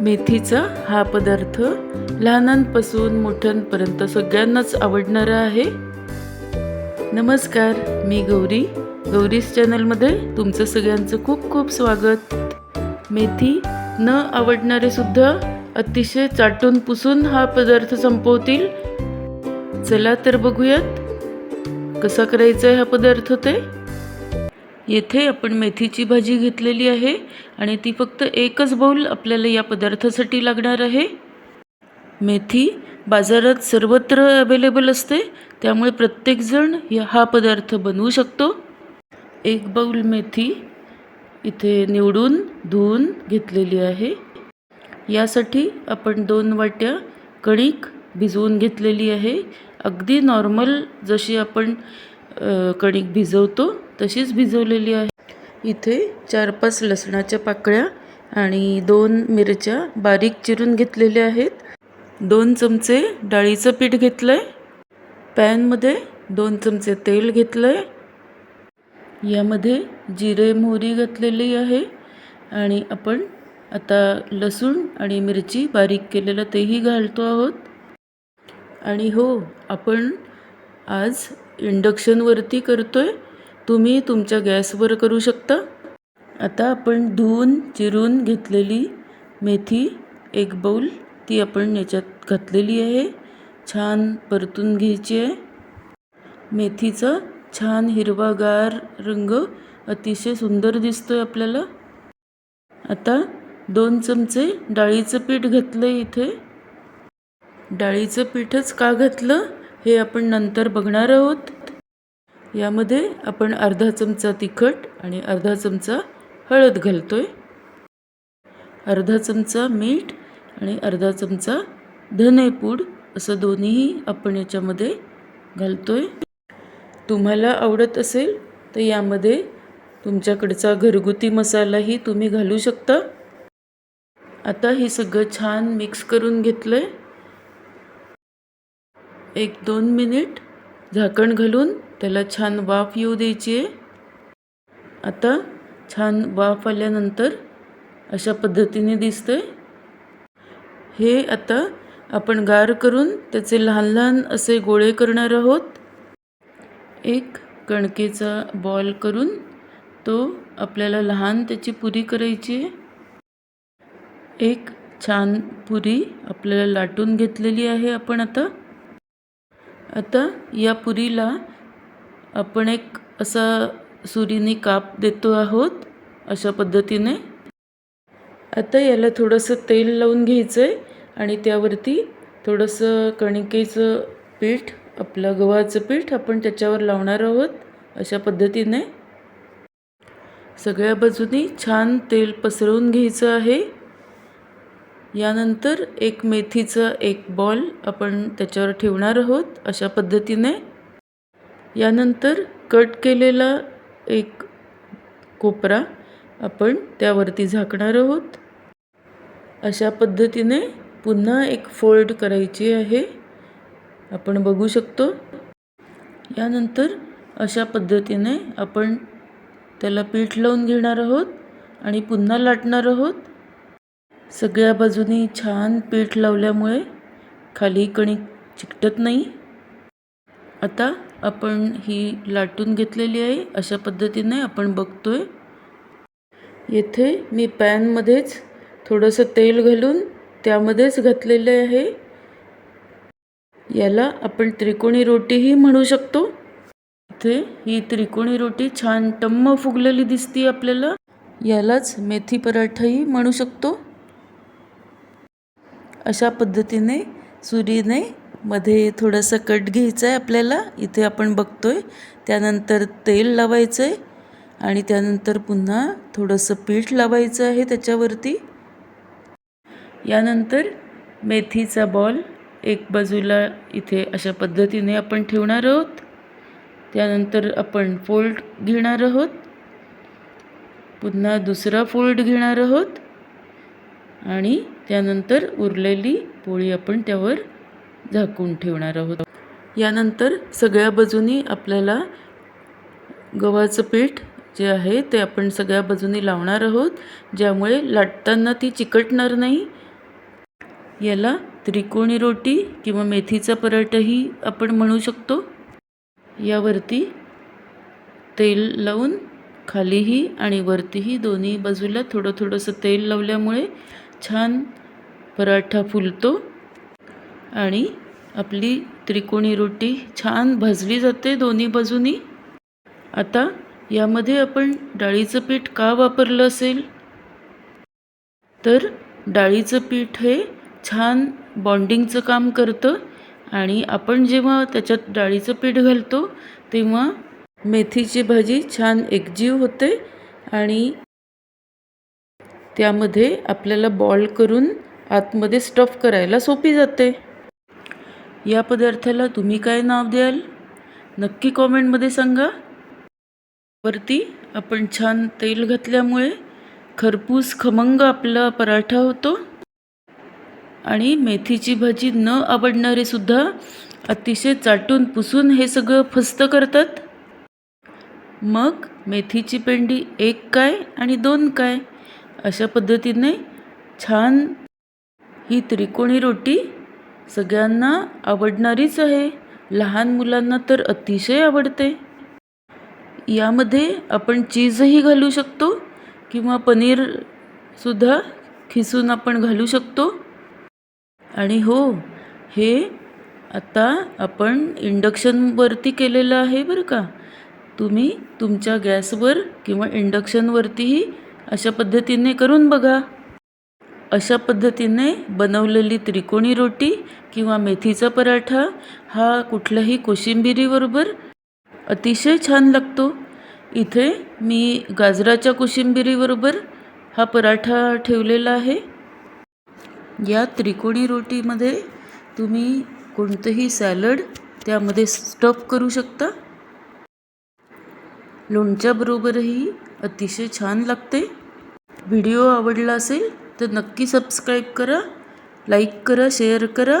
मेथीचा हा पदार्थ लहानांपासून मोठ्यांपर्यंत सगळ्यांनाच आवडणारा आहे. नमस्कार मी गौरी. गौरीस चॅनलमध्ये तुमचं सगळ्यांचं खूप खूप स्वागत. मेथी न आवडणारे सुद्धा अतिशय चाटून पुसून हा पदार्थ संपवतील. चला तर बघूयात कसा करायचा आहे हा पदार्थ ते? येथे आपण मेथीची भाजी घेतलेली आहे आणि ती फक्त एकच बाऊल आपल्याला या पदार्थासाठी लागणार आहे. मेथी बाजारात सर्वत्र अवेलेबल असते त्यामुळे प्रत्येकजण या हा पदार्थ बनवू शकतो. एक बाऊल मेथी इथे निवडून धुवून घेतलेली आहे. यासाठी आपण दोन वाट्या कणिक भिजवून घेतलेली आहे. अगदी नॉर्मल जशी आपण कणिक भिजवतो तशीच भिजवलेली आहे. इथे चार पाच लसणाच्या पाकळ्या आणि दोन मिरच्या बारीक चिरून घेतलेल्या आहेत. दोन चमचे डाळीचं पीठ घेतलं आहे पॅनमध्ये दोन चमचे तेल घेतलं आहे यामध्ये जिरे मोहरी घातलेली आहे. आणि आपण आता लसूण आणि मिरची बारीक केलेलं तेही घालतो आहोत. आणि हो आपण आज इंडक्शनवरती करतोय. तुम्ही तुमच्या गॅसवर करू शकता. आता आपण धुवून चिरून घेतलेली मेथी एक बाऊल ती आपण याच्यात घातलेली आहे. छान परतून घ्यायची आहे. मेथीचा छान हिरवागार रंग अतिशय सुंदर दिसतो आहे आपल्याला. आता दोन चमचे डाळीचं पीठ घातलं इथे. डाळीचं पीठच का घातलं हे आपण नंतर बघणार आहोत. यामध्ये आपण अर्धा चमचा तिखट आणि अर्धा चमचा हळद घालतो आहे अर्धा चमचा मीठ आणि अर्धा चमचा धनेपूड असं दोन्हीही आपण याच्यामध्ये घालतो आहे तुम्हाला आवडत असेल तर यामध्ये तुमच्याकडचा घरगुती मसालाही तुम्ही घालू शकता. आता हे सगळं छान मिक्स करून घेतलं आहे एक दोन मिनिट झाकण घालून त्याला छान वाफ येऊ द्यायची. आहे आता छान वाफ आल्यानंतर अशा पद्धतीने दिसतंय. हे आता आपण गार करून त्याचे लहान लहान असे गोळे करणार आहोत. एक कणकेचा बॉल करून तो आपल्याला लहान त्याची पुरी करायची. आहे एक छान पुरी आपल्याला लाटून घेतलेली आहे आपण आता. आता या पुरीला आपण एक असा सुरीने काप देतो आहोत अशा पद्धतीने. आता याला थोडंसं तेल लावून घ्यायचं आहे आणि त्यावरती थोडंसं कणिकेचं पीठ आपलं गव्हाचं पीठ आपण त्याच्यावर लावणार आहोत अशा पद्धतीने. सगळ्या बाजूनी छान तेल पसरवून घ्यायचं आहे. यानंतर एक मेथीचा एक बॉल आपण त्याच्यावर ठेवणार आहोत अशा पद्धतीने. यानंतर कट केलेला एक कोपरा आपण त्यावरती झाकणार आहोत. अशा पद्धतीने पुन्हा एक फोल्ड करायची आहे. आपण बघू शकतो. यानंतर अशा पद्धतीने आपण त्याला पीठ लावून घेणार आहोत आणि पुन्हा लाटणार आहोत. सगळ्या बाजूनी छान पीठ लावल्यामुळे खाली कणिक चिकटत नाही. आता आपण ही लाटून घेतलेली आहे. अशा पद्धतीने आपण बघतो आहे येथे मी पॅनमध्येच थोडंसं तेल घालून त्यामध्येच घातलेले आहे. याला आपण त्रिकोणी रोटीही म्हणू शकतो. इथे ही त्रिकोणी रोटी छान टम्म फुगलेली दिसती आपल्याला. यालाच मेथी पराठाही म्हणू शकतो. अशा पद्धतीने सुरीने मध्ये थोडंसं कट घ्यायचं आहे आपल्याला. इथे आपण बघतोय त्यानंतर तेल लावायचं आहे आणि त्यानंतर पुन्हा थोडंसं पीठ लावायचं आहे त्याच्यावरती. यानंतर मेथीचा बॉल एक बाजूला इथे अशा पद्धतीने आपण ठेवणार आहोत. त्यानंतर आपण फोल्ड घेणार आहोत. पुन्हा दुसरा फोल्ड घेणार आहोत. आणि त्यानंतर उरलेली पोळी आपण त्यावर झाकून ठेवणार आहोत. यानंतर सगळ्या बाजूनी आपल्याला गव्हाचं पीठ जे आहे ते आपण सगळ्या बाजूनी लावणार आहोत. ज्यामुळे लाटताना ती चिकटणार नाही. याला त्रिकोणी रोटी किंवा मेथीचा पराठाही आपण म्हणू शकतो. यावरती तेल लावून खालीही आणि वरतीही दोन्ही बाजूला थोडं थोडंसं तेल लावल्यामुळे छान पराठा फुलतो. आणि आपली त्रिकोणी रोटी छान भाजली जाते दोन्ही बाजूनी. आता यामध्ये आपण डाळीचं पीठ का वापरलं असेल? तर डाळीचं पीठ हे छान बॉन्डिंगचं काम करतं आणि आपण जेव्हा त्याच्यात डाळीचं पीठ घालतो तेव्हा मेथीची भाजी छान एकजीव होते आणि त्यामध्ये आपल्याला बॉल करून आतमध्ये स्टफ करायला सोपी जाते. या पदार्थाला तुम्ही काय नाव द्याल? नक्की कॉमेंटमध्ये सांगा. वरती आपण छान तेल घातल्यामुळे खरपूस खमंग आपला पराठा होतो. आणि मेथीची भाजी न आवडणारे सुद्धा अतिशय चाटून पुसून हे सगळं फस्त करतात. मग मेथीची पेंडी एक काय आणि दोन काय? अशा पद्धतीने छान ही त्रिकोणी रोटी सगळ्यांना आवडणारीच आहे. लहान मुलांना तर अतिशय आवडते. यामध्ये आपण चीजही घालू शकतो किंवा पनीरसुद्धा खिसून आपण घालू शकतो. आणि हो हे आता आपण इंडक्शनवरती केलेलं आहे बरं का. तुम्ही तुमच्या गॅसवर किंवा इंडक्शनवरतीही अशा पद्धतीने करून बघा. अशा पद्धतीने बनवलेली त्रिकोणी रोटी किंवा मेथीचा पराठा हा कुठल्याही कोशिंबिरीबरोबर अतिशय छान लागतो. इथे मी गाजराच्या कोशिंबिरीबरोबर हा पराठा ठेवलेला आहे. या त्रिकोणी रोटीमध्ये तुम्ही कोणतंही सॅलड त्यामध्ये स्टफ करू शकता. लोणच्याबरोबरही अतिशय छान लागते. व्हिडिओ आवडला असेल तर नक्की सबस्क्राईब करा लाईक करा शेअर करा.